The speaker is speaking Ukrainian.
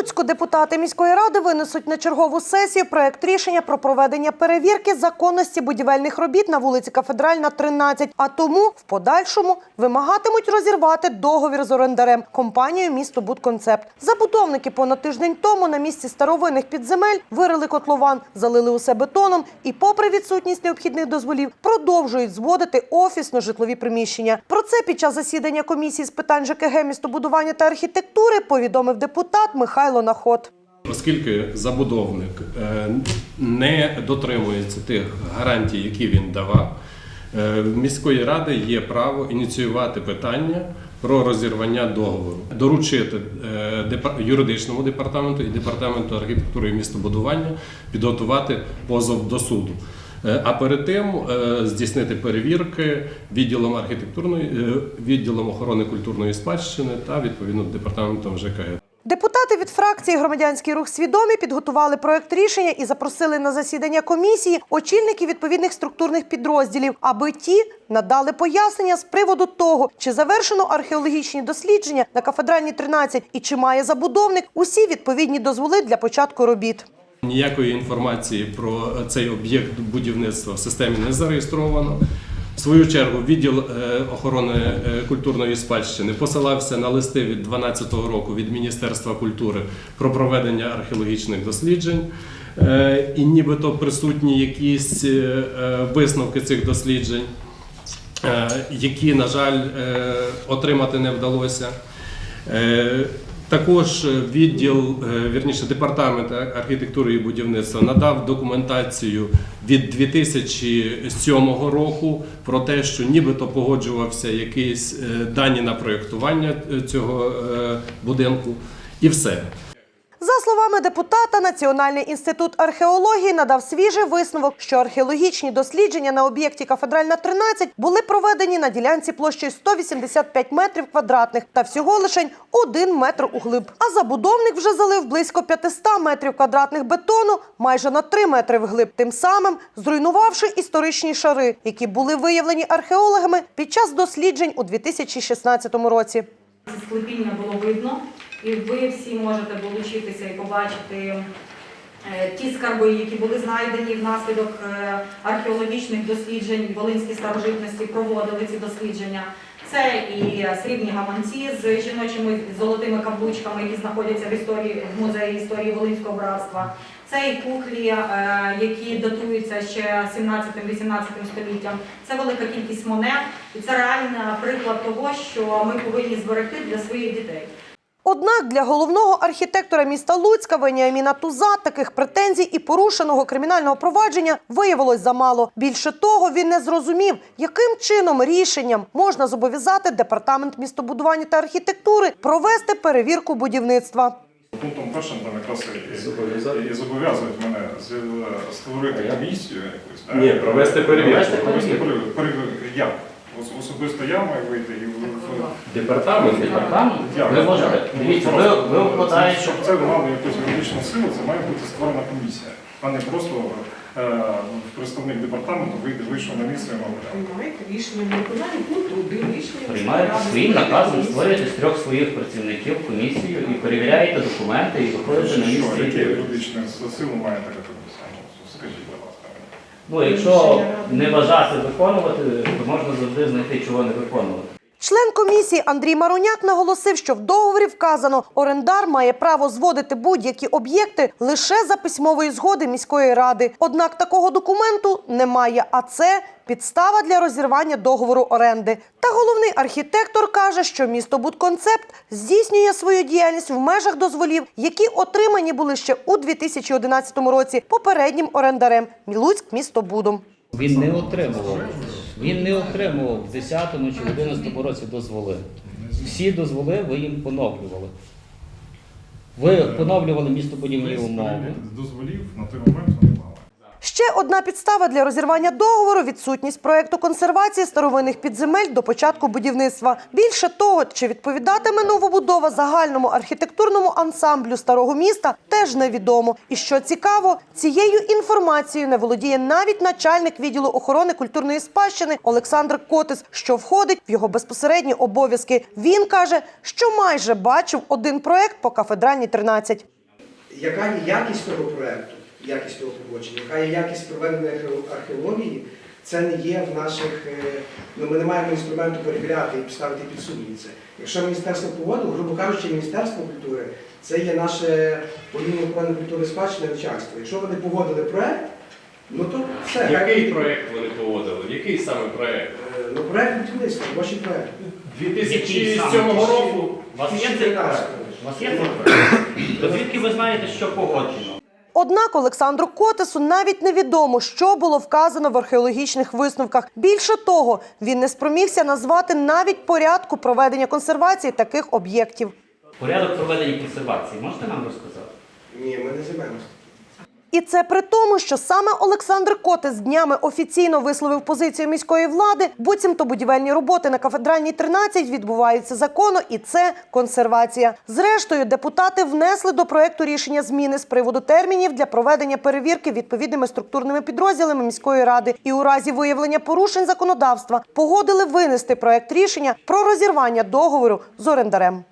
Луцьку депутати міської ради винесуть на чергову сесію проект рішення про проведення перевірки законності будівельних робіт на вулиці Кафедральна, 13, а тому в подальшому вимагатимуть розірвати договір з орендарем компанією місто Будконцепт. Забудовники понад тиждень тому на місці старовинних підземель вирили котлован, залили усе бетоном і, попри відсутність необхідних дозволів, продовжують зводити офісно-житлові приміщення. Про це під час засідання комісії з питань ЖКГ, містобудування та архітектури повідомив депутат Михайло Наход. Оскільки забудовник е, не дотримується тих гарантій, які він давав, е, в міської ради є право ініціювати питання про розірвання договору, доручити е, юридичному департаменту і департаменту архітектури і містобудування підготувати позов до суду. А перед тим здійснити перевірки відділом архітектурної, відділом охорони культурної спадщини та відповідно департаментом ЖКГ. Депутати від фракції Громадянський рух свідомі підготували проект рішення і запросили на засідання комісії очільників відповідних структурних підрозділів, аби ті надали пояснення з приводу того, чи завершено археологічні дослідження на кафедральній 13 і чи має забудовник усі відповідні дозволи для початку робіт. Ніякої інформації про цей об'єкт будівництва в системі не зареєстровано. Свою чергу відділ е, охорони е, культурної спадщини посилався на листи від 2012 року від Міністерства культури про проведення археологічних досліджень. Е, І нібито присутні якісь висновки цих досліджень, які, на жаль, отримати не вдалося. Е, Також відділ, е, вірніше, департамент архітектури і будівництва надав документацію від 2007 року про те, що нібито погоджувався якісь е, дані на проєктування е, цього е, будинку, і все. За словами депутата, Національний інститут археології надав свіжий висновок, що археологічні дослідження на об'єкті Кафедральна 13 були проведені на ділянці площею 185 метрів квадратних та всього лише 1 метр углиб. А забудовник вже залив близько 500 метрів квадратних бетону майже на 3 метри вглиб, тим самим зруйнувавши історичні шари, які були виявлені археологами під час досліджень у 2016 році. Склепіння було видно, і ви всі можете долучитися і побачити е, ті скарби, які були знайдені внаслідок е, археологічних досліджень. Волинські старожитності проводили ці дослідження. Це і срібні гаманці з жіночими золотими каблучками, які знаходяться в історії в музеї історії Волинського братства. Це і куклі, е, які датуються ще 17-18 століттям. Це велика кількість монет, і це реальний приклад того, що ми повинні зберегти для своїх дітей. Однак для головного архітектора міста Луцька Веніаміна Туза таких претензій і порушеного кримінального провадження виявилось замало. Більше того, він не зрозумів, яким чином рішенням можна зобов'язати департамент містобудування та архітектури провести перевірку будівництва. Пунктом першим там якраз і, і, і зобов'язують мене з- створити комісію якусь. Ні, провести перевірку. Провести. Перевірку. Як? Ос- Особисто я маю вийти і Департамент. Департамент? Ви можете, дивіться, ви, ви вкладаєте, Щоб це мало якусь юридичну силу, це має бути створена комісія, а не просто е, представник департаменту вийде, вийшов на місце і мовляв. Приймаєте рішення на виконання пункту один рішення. приймаєте своїм наказом, створюєте з трьох своїх працівників комісію і перевіряєте документи і виходите на місце. яке і- юридичне силу має така комісія? Ну, якщо не бажати виконувати, то можна завжди знайти, чого не виконувати. Член комісії Андрій Мароняк наголосив, що в договорі вказано, орендар має право зводити будь-які об'єкти лише за письмової згоди міської ради. Однак такого документу немає, а це підстава для розірвання договору оренди. Та головний архітектор каже, що місто Будконцепт здійснює свою діяльність в межах дозволів, які отримані були ще у 2011 році попереднім орендарем Мілуцьк містобудом. Він не отримував. Він не отримував в 10-му чи в 11-му році дозволи. Всі дозволи ви їм поновлювали. Ви поновлювали містобудівні умови. Дозволів на той момент вони мали. Ще одна підстава для розірвання договору відсутність проекту консервації старовинних підземель до початку будівництва. Більше того, чи відповідатиме новобудова загальному архітектурному ансамблю старого міста, теж невідомо. І що цікаво, цією інформацією не володіє навіть начальник відділу охорони культурної спадщини Олександр Котис, що входить в його безпосередні обов'язки. Він каже, що майже бачив один проект по кафедральній 13. яка є якість того проєкту, якість того погодження, яка є якість проведеної археології, це не є в наших, е, ну ми не маємо інструменту перевіряти і поставити під сумнів це. Якщо міністерство погодило, грубо кажучи, Міністерство культури це є наше управління охорони культури спадщини начальство. Якщо вони погодили проєкт, ну то все. Який буде. проєкт вони поводили? Який саме проєкт? Е, Ну, проєкт будівництва, робочий проєкт. 2007 року. У вас є цей? То звідки ви знаєте, що погоджено? Однак Олександру Котесу навіть невідомо, що було вказано в археологічних висновках. Більше того, він не спромігся назвати навіть порядку проведення консервації таких об'єктів. Порядок проведення консервації можете нам розказати? Ні, ми не займаємося. І це при тому, що саме Олександр Котес днями офіційно висловив позицію міської влади, буцімто будівельні роботи на кафедральній 13 відбуваються законно, і це консервація. Зрештою, депутати внесли до проекту рішення зміни з приводу термінів для проведення перевірки відповідними структурними підрозділами міської ради. І у разі виявлення порушень законодавства погодили винести проект рішення про розірвання договору з орендарем.